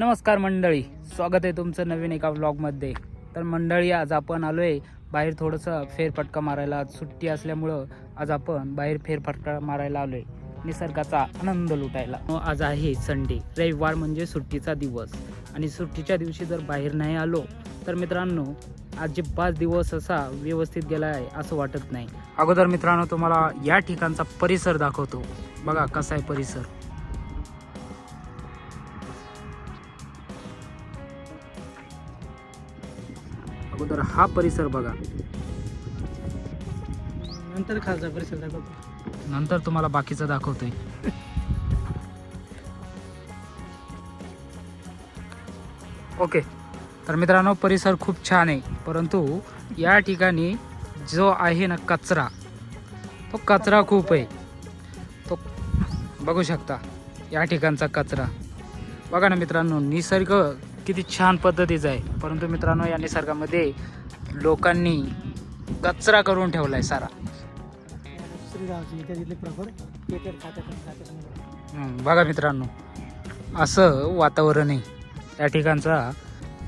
नमस्कार मंडळी स्वागत आहे तुमचं नवीन एका व्लॉगमध्ये तर मंडळी आज आपण आलो आहे बाहेर थोडंसं फेरफटका मारायला. सुट्टी असल्यामुळं आज आपण बाहेर फेरफटका मारायला आलो आहे निसर्गाचा आनंद लुटायला. आज आहे संडे रविवार म्हणजे सुट्टीचा दिवस. आणि सुट्टीच्या दिवशी जर बाहेर नाही आलो तर मित्रांनो आज जे पाच दिवस असा व्यवस्थित गेला आहे असं वाटत नाही. अगोदर मित्रांनो तुम्हाला या ठिकाणचा परिसर दाखवतो. बघा कसा आहे परिसर. अगोदर हा परिसर बघा. नंतर खालचा परिसर दाखवतो. नंतर तुम्हाला बाकीचं दाखवतोय. ओके. तर मित्रांनो परिसर खूप छान आहे. परंतु या ठिकाणी जो आहे ना कचरा तो कचरा खूप आहे. तो बघू शकता या ठिकाणचा कचरा. बघा ना मित्रांनो निसर्ग किती छान पद्धतीचा आहे. परंतु मित्रांनो या निसर्गामध्ये लोकांनी कचरा करून ठेवलाय सारा. दुसरी गावची इथे तिथले प्रॉपर पेटेड खात्यात खात्यात हं, बघा मित्रांनो असं वातावरण आहे या ठिकाणचा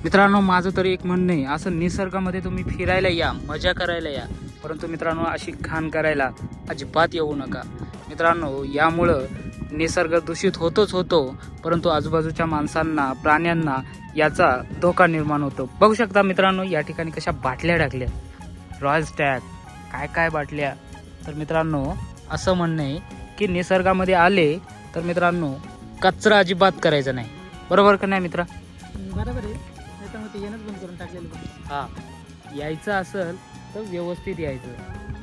मित्रांनो माझं तरी एक म्हणणं आहे असं निसर्गामध्ये तुम्ही फिरायला या मजा करायला या. परंतु मित्रांनो अशी घाण करायला अजिबात येऊ नका. मित्रांनो यामुळं निसर्ग दूषित होतोच होतो परंतु आजूबाजूच्या माणसांना प्राण्यांना याचा धोका निर्माण होतो. बघू शकता मित्रांनो या ठिकाणी कशा बाटल्या टाकल्या. रॉयल स्टॅग काय काय बाटल्या. तर मित्रांनो असं म्हणणं आहे की निसर्गामध्ये आले तर मित्रांनो कचरा अजिबात करायचा नाही. बरोबर का नाही मित्रा? बरोबर आहे. हा. यायचं असेल तर व्यवस्थित यायचं.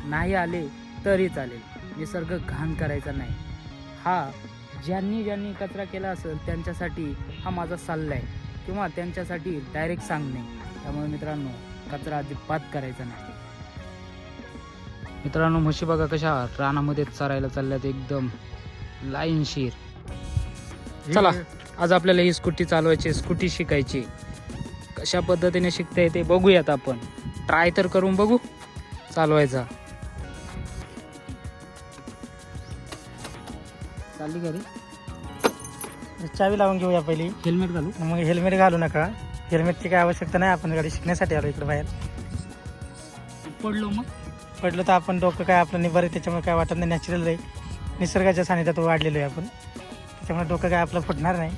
नाही आले तरी चालेल. निसर्ग घाण करायचा नाही. हा ज्यांनी ज्यांनी कचरा केला असेल त्यांच्यासाठी हा माझा सल्ला आहे किंवा त्यांच्यासाठी डायरेक्ट सांगणे. त्यामुळे मित्रांनो कचरा अजिबात करायचा नाही. मित्रांनो म्हशी बघा कशा रानामध्ये चरायला चालल्यात एकदम. लाईनशीर चला आज आपल्याला ही स्कूटी चालवायची स्कूटी शिकायची. कशा पद्धतीने शिकता येते बघूयात आपण. ट्राय तर करून बघू. चालवायचा. चालली घरी. चावी लावून घेऊया पहिली. हेल्मेट घालू? मग हेल्मेट घालू नका. हेल्मेटची काय आवश्यकता नाही आपण गाडी शिकण्यासाठी आलो इकडे बाहेर. पडलो मग? पडलं तर आपण डोकं काय आपलं निभार आहे त्याच्यामुळे काय वाटत नाही नॅचरल आहे. निसर्गाच्या सानिध्यात वाढलेलो आहे आपण. त्याच्यामुळे डोकं काय आपलं फुटणार नाही.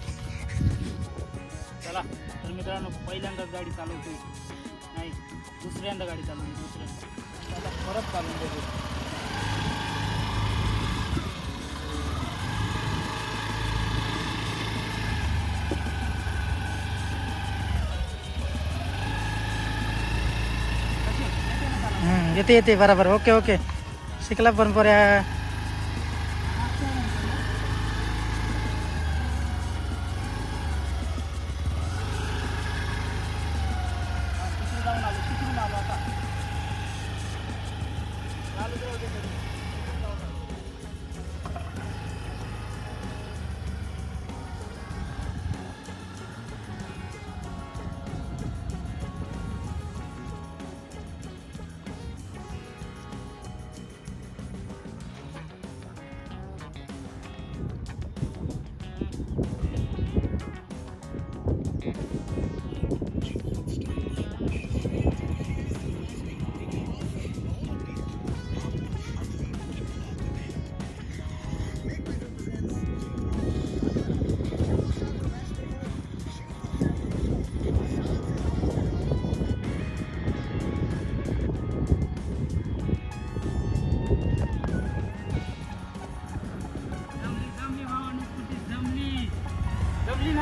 चला तर मित्रांनो पहिल्यांदाच गाडी नाही दुसऱ्यांदा गाडी चालवली दुसऱ्यांदा. परत चालवून येते येते बरोबर. Okay okay. शिकला पण पर्या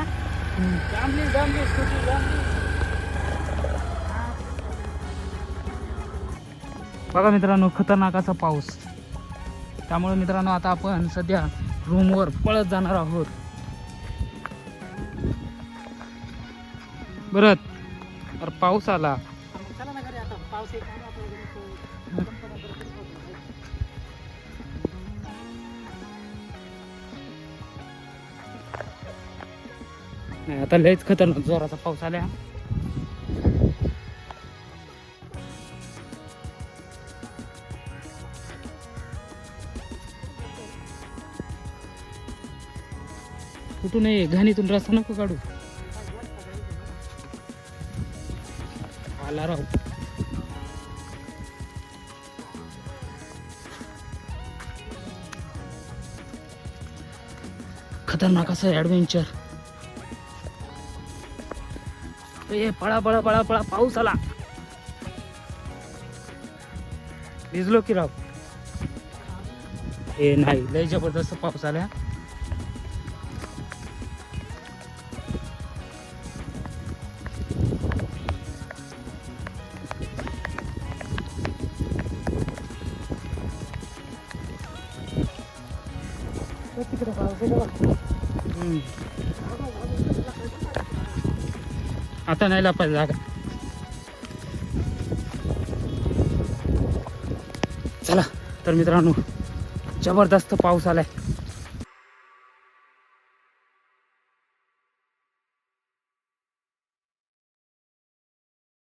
ना. जमली जमली स्कूटी जमली बघा मित्रांनो खतरनाक असा पाऊस. त्यामुळे मित्रांनो आता आपण सध्या रूमवर पळत जाणार आहोत. बरं तर पाऊस आला. चला आता लयच खतरनाक जोराचा पाऊस आला कुठून आहे? घाणीतून रस्ता नको काढू. आला राहू खतरनाक असं ॲडव्हेंचर ए पळा पळा पळा पळा पाऊस आला. भिजलो की राव. ए नाही लय जबरदस्त पाऊस आला. हम्म. आता नाही लपायला जागा. चला तर मित्रांनो जबरदस्त पाऊस आलाय.